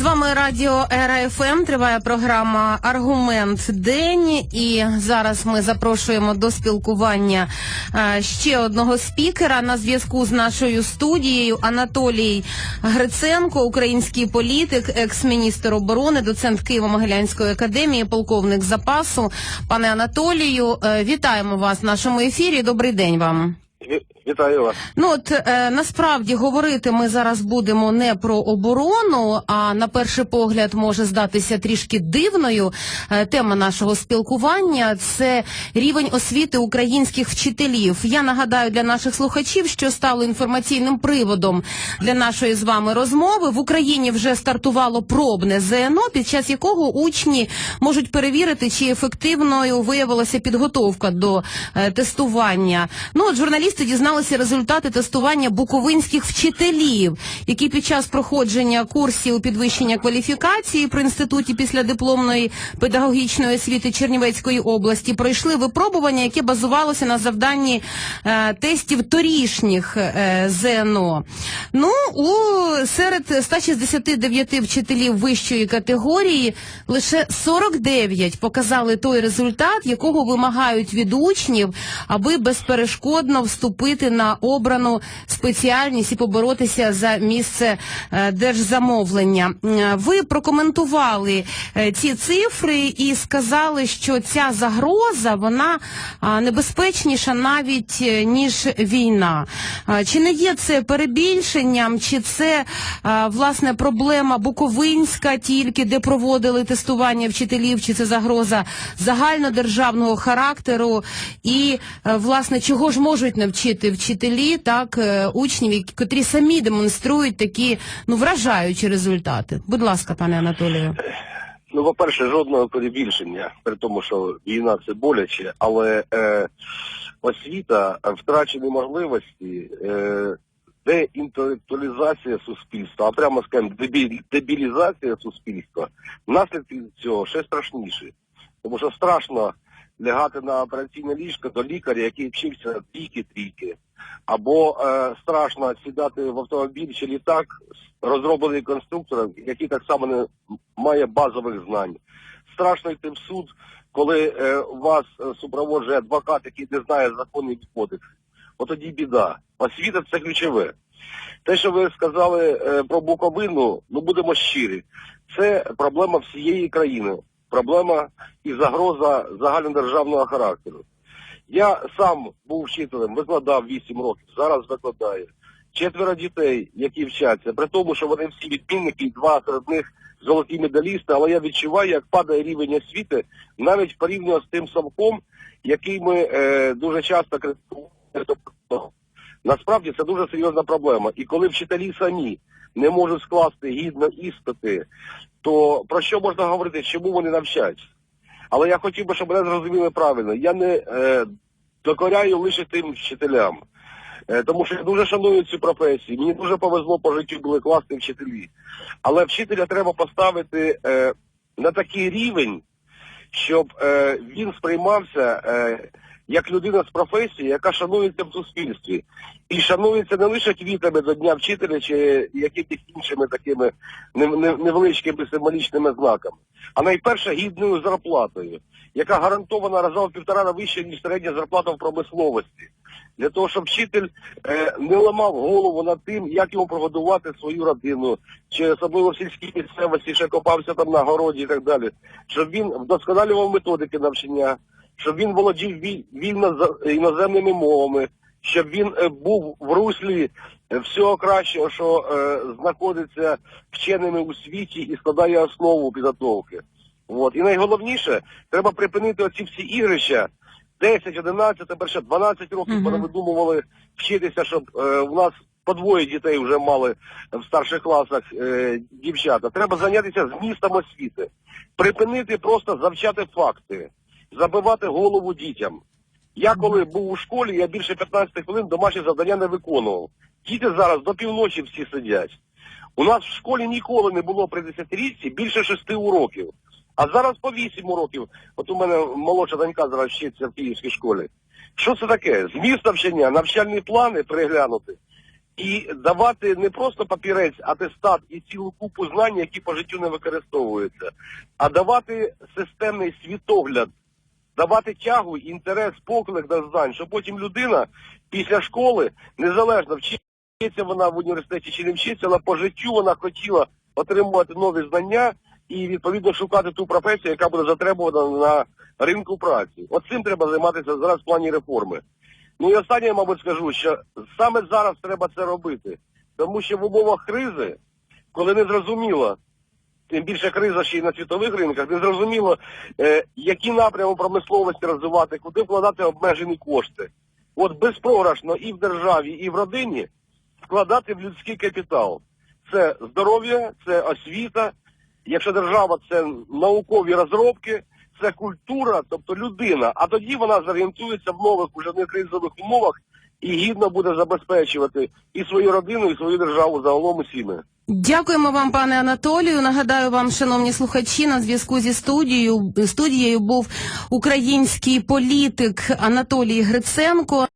З вами радіо РФМ. Триває програма Аргумент День. І зараз ми запрошуємо до спілкування е, ще одного спікера на зв'язку з нашою студією Анатолій Гриценко, український політик, екс-міністр оборони, доцент Києво-Могилянської академії, полковник запасу. Пане Анатолію, е, вітаємо вас в нашому ефірі. Добрий день вам. Ві- Вітаю вас. Ну от е, насправді говорити ми зараз будемо не про оборону, а на перший погляд може здатися трішки дивною. Е, тема нашого спілкування це рівень освіти українських вчителів. Я нагадаю для наших слухачів, що стало інформаційним приводом для нашої з вами розмови. В Україні вже стартувало пробне ЗНО, під час якого учні можуть перевірити, чи ефективною виявилася підготовка до е, тестування. Ну от журналісти дізналися результати тестування буковинських вчителів, які під час проходження курсів підвищення кваліфікації при інституті післядипломної педагогічної освіти Чернівецької області пройшли випробування, яке базувалося на завданні е, тестів торішніх е, ЗНО. Ну у серед 169 вчителів вищої категорії лише 49 показали той результат, якого вимагають від учнів, аби безперешкодно вступити на обрану спеціальність і поборотися за місце е, держзамовлення. Е, Ви прокоментували е, ці цифри і сказали, що ця загроза вона небезпечніша навіть ніж війна. Чи не є це перебільшенням, чи це власне проблема Буковинська тільки, де проводили тестування вчителів, чи це загроза загальнодержавного характеру, і власне чого ж можуть навчити вчителі, так учнів, котрі самі демонструють такі ну вражаючі результати. Будь ласка, пане Анатолію. Ну, по-перше, жодного перебільшення, при тому, що війна це боляче, але е, освіта, втрачені можливості, е, деінтелектуалізація суспільства, а прямо скажемо, дебіль, дебілізація суспільства, наслідки цього ще страшніші. Тому що страшно лягати на операційне ліжко до лікаря, який вчився трійки-трійки. Або е, страшно сідати в автомобіль чи літак, розроблений конструктором, який так само не має базових знань. Страшно йти в суд, коли е, вас е, супроводжує адвокат, який не знає законів і кодекс. От тоді біда. Освіта це ключове. Те, що ви сказали е, про Буковину, ну будемо щирі, це проблема всієї країни, проблема і загроза загальнодержавного характеру. Я сам був вчителем, викладав 8 років, зараз викладаю. Четверо дітей, які вчаться, при тому, що вони всі відмінники, два серед них золоті медалісти, але я відчуваю, як падає рівень освіти навіть порівняно з тим совком, який ми е, дуже часто критикуємо. Насправді це дуже серйозна проблема. І коли вчителі самі не можуть скласти гідно іспити, то про що можна говорити, чому вони навчаються? Але я хотів би, щоб мене зрозуміли правильно. Я не е, докоряю лише тим вчителям. Е, тому що я дуже шаную цю професію. Мені дуже повезло по життю були класні вчителі. Але вчителя треба поставити е, на такий рівень, щоб е, він сприймався е, як людина з професії, яка шанується в суспільстві. І шанується не лише квітами до Дня вчителя чи якимись іншими такими нев- нев- невеличкими символічними знаками, а найперше гідною зарплатою, яка гарантована разом півтора вище, ніж середня зарплата в промисловості. Для того, щоб вчитель е, не ламав голову над тим, як йому прогодувати свою родину, чи особливо в сільській місцевості, ще копався там на городі і так далі, щоб він вдосконалював методики навчання, щоб він володів вільно іноземними мовами, щоб він е, був в руслі е, всього кращого, що е, знаходиться вченими у світі і складає основу підготовки. От. І найголовніше, треба припинити оці всі ігрища, 10, 11, тепер ще 12 років Мгм. mm видумували вчитися, щоб е, в нас по двоє дітей вже мали в старших класах е, дівчата. Треба зайнятися змістом освіти, припинити просто завчати факти, забивати голову дітям. Я коли був у школі, я більше 15 хвилин домашні завдання не виконував. Діти зараз до півночі всі сидять. У нас в школі ніколи не було при 10-річці більше 6 уроків. А зараз по 8 уроків. От у мене молодша донька зараз вчиться в київській школі. Що це таке? Зміст навчання, навчальні плани переглянути. і давати не просто папірець, атестат і цілу купу знань, які по життю не використовуються, а давати системний світогляд, давати тягу, інтерес, поклик до знань, щоб потім людина після школи, незалежно вчиться вона в університеті чи не вчиться, але по життю вона хотіла отримувати нові знання і відповідно шукати ту професію, яка буде затребувана на ринку праці. От цим треба займатися зараз в плані реформи. Ну і останнє, мабуть, скажу, що саме зараз треба це робити, тому що в умовах кризи, коли не зрозуміло, тим більше криза ще й на світових ринках, не зрозуміло, е, які напрями промисловості розвивати, куди вкладати обмежені кошти. От безпрограшно і в державі, і в родині вкладати в людський капітал. Це здоров'я, це освіта. Якщо держава це наукові розробки, це культура, тобто людина. А тоді вона зорієнтується в нових уже не кризових умовах і гідно буде забезпечувати і свою родину, і свою державу загалом усіми. Дякуємо вам, пане Анатолію. Нагадаю вам, шановні слухачі, на зв'язку зі студією студією був український політик Анатолій Гриценко.